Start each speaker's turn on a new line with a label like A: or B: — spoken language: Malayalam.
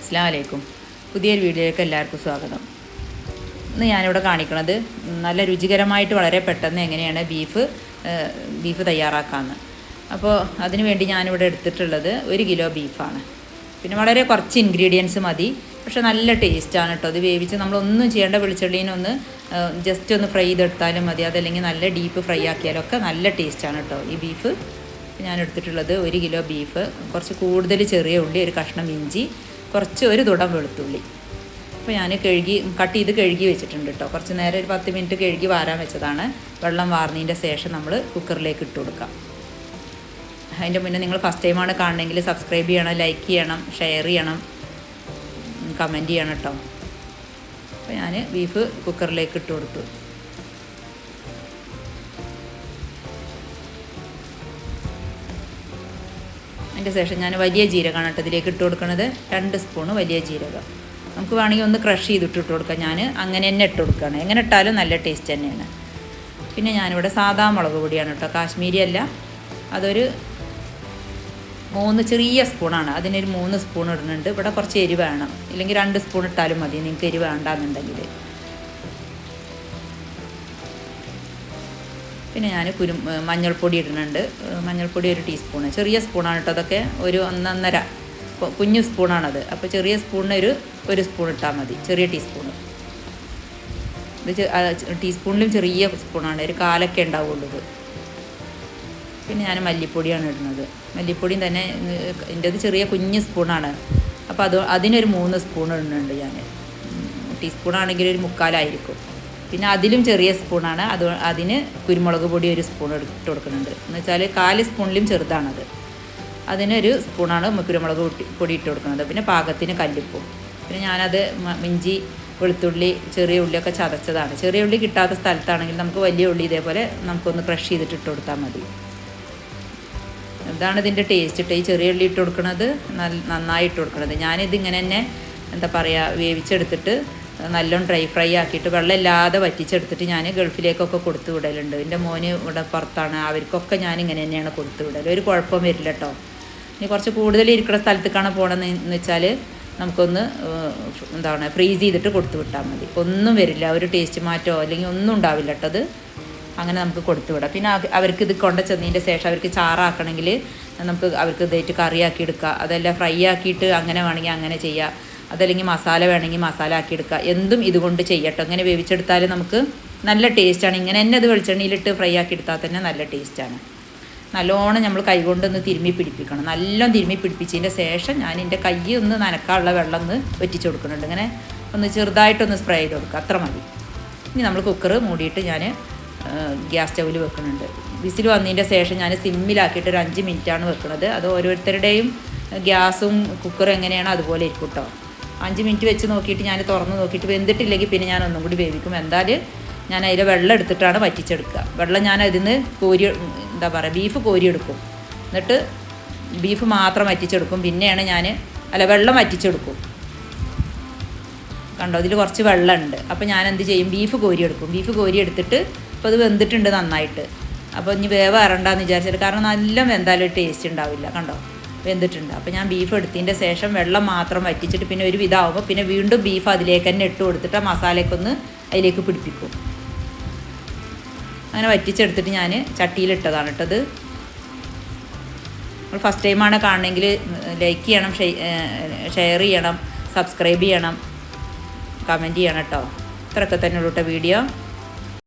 A: അസ്ലാമലൈക്കും പുതിയൊരു വീഡിയോയിലേക്ക് എല്ലാവർക്കും സ്വാഗതം ഇന്ന് ഞാനിവിടെ കാണിക്കുന്നത് നല്ല രുചികരമായിട്ട് വളരെ പെട്ടെന്ന് എങ്ങനെയാണ് ബീഫ് ബീഫ് തയ്യാറാക്കാമെന്ന് അപ്പോൾ അതിന് വേണ്ടി ഞാനിവിടെ എടുത്തിട്ടുള്ളത് ഒരു കിലോ ബീഫാണ് പിന്നെ വളരെ കുറച്ച് ഇൻഗ്രീഡിയൻസ് മതി പക്ഷെ നല്ല ടേസ്റ്റാണ് കേട്ടോ അത് വേവിച്ച് നമ്മളൊന്നും ചെയ്യേണ്ട വെളിച്ചെള്ളീനൊന്ന് ജസ്റ്റ് ഒന്ന് ഫ്രൈ ചെയ്തെടുത്താലും മതി അതല്ലെങ്കിൽ നല്ല ഡീപ്പ് ഫ്രൈ ആക്കിയാലൊക്കെ നല്ല ടേസ്റ്റാണ് കേട്ടോ ഈ ബീഫ് ഞാൻ എടുത്തിട്ടുള്ളത് ഒരു കിലോ ബീഫ് കുറച്ച് കൂടുതൽ ചെറിയ ഉള്ളി ഒരു കഷ്ണം ഇഞ്ചി കുറച്ച് ഒരു തുടം വെളുത്തുള്ളി അപ്പോൾ ഞാൻ കഴുകി കട്ട് ചെയ്ത് കഴുകി വെച്ചിട്ടുണ്ട് കേട്ടോ കുറച്ച് നേരം ഒരു പത്ത് മിനിറ്റ് കഴുകി വാരാൻ വെച്ചതാണ് വെള്ളം വാർന്നതിൻ്റെ ശേഷം നമ്മൾ കുക്കറിലേക്ക് ഇട്ട് കൊടുക്കാം അതിൻ്റെ മുന്നേ നിങ്ങൾ ഫസ്റ്റ് ടൈമാണ് കാണണമെങ്കിൽ സബ്സ്ക്രൈബ് ചെയ്യണം ലൈക്ക് ചെയ്യണം ഷെയർ ചെയ്യണം കമൻറ്റ് ചെയ്യണം കേട്ടോ അപ്പോൾ ഞാൻ ബീഫ് കുക്കറിലേക്ക് ഇട്ട് കൊടുത്തു അതിൻ്റെ ശേഷം ഞാൻ വലിയ ജീരകമാണ് കേട്ടോ ഇതിലേക്ക് ഇട്ട് കൊടുക്കുന്നത് രണ്ട് സ്പൂണ് വലിയ ജീരകം നമുക്ക് വേണമെങ്കിൽ ഒന്ന് ക്രഷ് ചെയ്തിട്ട് ഇട്ട് കൊടുക്കാം ഞാൻ അങ്ങനെ തന്നെ ഇട്ട് കൊടുക്കുകയാണ് എങ്ങനെ ഇട്ടാലും നല്ല ടേസ്റ്റ് തന്നെയാണ് പിന്നെ ഞാനിവിടെ സാദാ മുളക് പൊടിയാണ് കേട്ടോ കാശ്മീരി അല്ല അതൊരു മൂന്ന് ചെറിയ സ്പൂണാണ് അതിനൊരു മൂന്ന് സ്പൂൺ ഇടുന്നുണ്ട് ഇവിടെ കുറച്ച് എരിവ് വേണം ഇല്ലെങ്കിൽ രണ്ട് സ്പൂൺ ഇട്ടാലും മതി നിങ്ങൾക്ക് എരിവ് വേണ്ടെന്നുണ്ടെങ്കിൽ പിന്നെ ഞാൻ കുരു മഞ്ഞൾപ്പൊടി ഇടുന്നുണ്ട് മഞ്ഞൾപ്പൊടി ഒരു ടീസ്പൂണ് ചെറിയ സ്പൂണാണ് കേട്ടോ അതൊക്കെ ഒരു ഒന്നൊന്നര കുഞ്ഞു സ്പൂണാണത് അപ്പോൾ ചെറിയ സ്പൂണിന് ഒരു ഒരു സ്പൂൺ ഇട്ടാൽ മതി ചെറിയ ടീസ്പൂണ് ഇത് ടീസ്പൂണിലും ചെറിയ സ്പൂണാണ് ഒരു കാലൊക്കെ ഉണ്ടാവുള്ളൂ പിന്നെ ഞാൻ മല്ലിപ്പൊടിയാണ് ഇടുന്നത് മല്ലിപ്പൊടിയും തന്നെ അത് ചെറിയ കുഞ്ഞ് സ്പൂണാണ് അപ്പോൾ അത് അതിനൊരു മൂന്ന് സ്പൂൺ ഇടുന്നുണ്ട് ഞാൻ ടീസ്പൂണാണെങ്കിൽ ഒരു മുക്കാലായിരിക്കും പിന്നെ അതിലും ചെറിയ സ്പൂണാണ് അത് അതിന് കുരുമുളക് പൊടി ഒരു സ്പൂൺ ഇട്ട് കൊടുക്കുന്നുണ്ട് എന്ന് വെച്ചാൽ കാല് സ്പൂണിലും ചെറുതാണത് അതിനൊരു സ്പൂണാണ് കുരുമുളക് പൊടി ഇട്ട് കൊടുക്കുന്നത് പിന്നെ പാകത്തിന് കല്ലുപ്പും പിന്നെ ഞാനത് മിഞ്ചി വെളുത്തുള്ളി ചെറിയ ഉള്ളിയൊക്കെ ചതച്ചതാണ് ചെറിയ ഉള്ളി കിട്ടാത്ത സ്ഥലത്താണെങ്കിൽ നമുക്ക് വലിയ ഉള്ളി ഇതേപോലെ നമുക്കൊന്ന് ക്രഷ് ചെയ്തിട്ട് ഇട്ട് കൊടുത്താൽ മതി ഇതാണ് ഇതിൻ്റെ ടേസ്റ്റ് ഇട്ട് ഈ ചെറിയ ഉള്ളി ഇട്ട് കൊടുക്കുന്നത് നന്നായി ഇട്ട് കൊടുക്കുന്നത് ഞാനിതിങ്ങനെ തന്നെ എന്താ പറയുക വേവിച്ചെടുത്തിട്ട് നല്ലോണം ഡ്രൈ ഫ്രൈ ആക്കിയിട്ട് വെള്ളമില്ലാതെ വറ്റിച്ചെടുത്തിട്ട് ഞാൻ ഗൾഫിലേക്കൊക്കെ കൊടുത്തു വിടലുണ്ട് എൻ്റെ മോന് ഇവിടെ പുറത്താണ് അവർക്കൊക്കെ ഞാൻ ഇങ്ങനെ തന്നെയാണ് കൊടുത്തു വിടൽ ഒരു കുഴപ്പവും വരില്ല കേട്ടോ ഇനി കുറച്ച് കൂടുതൽ ഇരിക്കുന്ന സ്ഥലത്തേക്കാണ് പോകണമെന്ന് വെച്ചാൽ നമുക്കൊന്ന് എന്താണ് ഫ്രീസ് ചെയ്തിട്ട് കൊടുത്തു വിട്ടാൽ മതി ഒന്നും വരില്ല ഒരു ടേസ്റ്റ് മാറ്റോ അല്ലെങ്കിൽ ഒന്നും ഉണ്ടാവില്ല കേട്ടത് അത് അങ്ങനെ നമുക്ക് കൊടുത്തു വിടാം പിന്നെ അവർക്ക് ഇത് കൊണ്ട ചെന്നതിൻ്റെ ശേഷം അവർക്ക് ചാറാക്കണമെങ്കിൽ നമുക്ക് അവർക്ക് ഇതായിട്ട് കറിയാക്കി എടുക്കുക അതല്ല ഫ്രൈ ആക്കിയിട്ട് അങ്ങനെ വേണമെങ്കിൽ അങ്ങനെ ചെയ്യുക അതല്ലെങ്കിൽ മസാല വേണമെങ്കിൽ മസാല ആക്കി എടുക്കുക എന്തും ഇതുകൊണ്ട് ചെയ്യട്ടോ ഇങ്ങനെ വേവിച്ചെടുത്താൽ നമുക്ക് നല്ല ടേസ്റ്റാണ് ഇങ്ങനെ തന്നെ അത് വെളിച്ചെണ്ണയിലിട്ട് ഫ്രൈ ആക്കി എടുത്താൽ തന്നെ നല്ല ടേസ്റ്റാണ് നല്ലോണം നമ്മൾ കൈകൊണ്ടൊന്ന് തിരുമ്മി പിടിപ്പിക്കണം നല്ലോണം തിരുമ്മി പിടിപ്പിച്ചതിൻ്റെ ശേഷം ഞാൻ എൻ്റെ കൈ ഒന്ന് നനക്കാനുള്ള വെള്ളം ഒന്ന് വെറ്റിച്ച് കൊടുക്കുന്നുണ്ട് ഇങ്ങനെ ഒന്ന് ചെറുതായിട്ടൊന്ന് സ്പ്രേ ചെയ്ത് കൊടുക്കുക അത്ര മതി ഇനി നമ്മൾ കുക്കർ മൂടിയിട്ട് ഞാൻ ഗ്യാസ് സ്റ്റൗവിൽ വെക്കുന്നുണ്ട് വിസിൽ വന്നതിൻ്റെ ശേഷം ഞാൻ സിമ്മിലാക്കിയിട്ട് ഒരു അഞ്ച് മിനിറ്റാണ് വെക്കുന്നത് അത് ഓരോരുത്തരുടെയും ഗ്യാസും കുക്കറും എങ്ങനെയാണോ അതുപോലെ ഇരിക്കും കേട്ടോ അഞ്ച് മിനിറ്റ് വെച്ച് നോക്കിയിട്ട് ഞാൻ തുറന്ന് നോക്കിയിട്ട് വെന്തിട്ടില്ലെങ്കിൽ പിന്നെ ഞാൻ ഒന്നും കൂടി വേവിക്കും എന്തായാലും ഞാൻ അതിൽ വെള്ളം എടുത്തിട്ടാണ് വറ്റിച്ചെടുക്കുക വെള്ളം ഞാൻ അതിൽ നിന്ന് കോരി എന്താ പറയുക ബീഫ് കോരിയെടുക്കും എന്നിട്ട് ബീഫ് മാത്രം വറ്റിച്ചെടുക്കും പിന്നെയാണ് ഞാൻ അല്ല വെള്ളം വറ്റിച്ചെടുക്കും കണ്ടോ അതിൽ കുറച്ച് വെള്ളമുണ്ട് അപ്പോൾ ഞാൻ എന്ത് ചെയ്യും ബീഫ് കോരി എടുക്കും ബീഫ് കോരി എടുത്തിട്ട് ഇപ്പോൾ അത് വെന്തിട്ടുണ്ട് നന്നായിട്ട് അപ്പോൾ ഇനി വേവ് അറണ്ടെന്ന് വിചാരിച്ചത് കാരണം നല്ല വെന്തായാലും ടേസ്റ്റ് ഉണ്ടാവില്ല കണ്ടോ വെന്തിട്ടുണ്ട് അപ്പോൾ ഞാൻ ബീഫ് എടുത്തതിൻ്റെ ശേഷം വെള്ളം മാത്രം വറ്റിച്ചിട്ട് പിന്നെ ഒരു വിധാവുമ്പോൾ പിന്നെ വീണ്ടും ബീഫ് അതിലേക്ക് തന്നെ ഇട്ട് കൊടുത്തിട്ട് ആ അതിലേക്ക് പിടിപ്പിക്കും അങ്ങനെ വറ്റിച്ചെടുത്തിട്ട് ഞാൻ ചട്ടിയിലിട്ടതാണ് ഇട്ടത് നമ്മൾ ഫസ്റ്റ് ടൈമാണ് കാണണമെങ്കിൽ ലൈക്ക് ചെയ്യണം ഷെയർ ചെയ്യണം സബ്സ്ക്രൈബ് ചെയ്യണം കമൻറ്റ് ചെയ്യണം കേട്ടോ ഇത്രയൊക്കെ തന്നെ ഉള്ളൂട്ടോ വീഡിയോ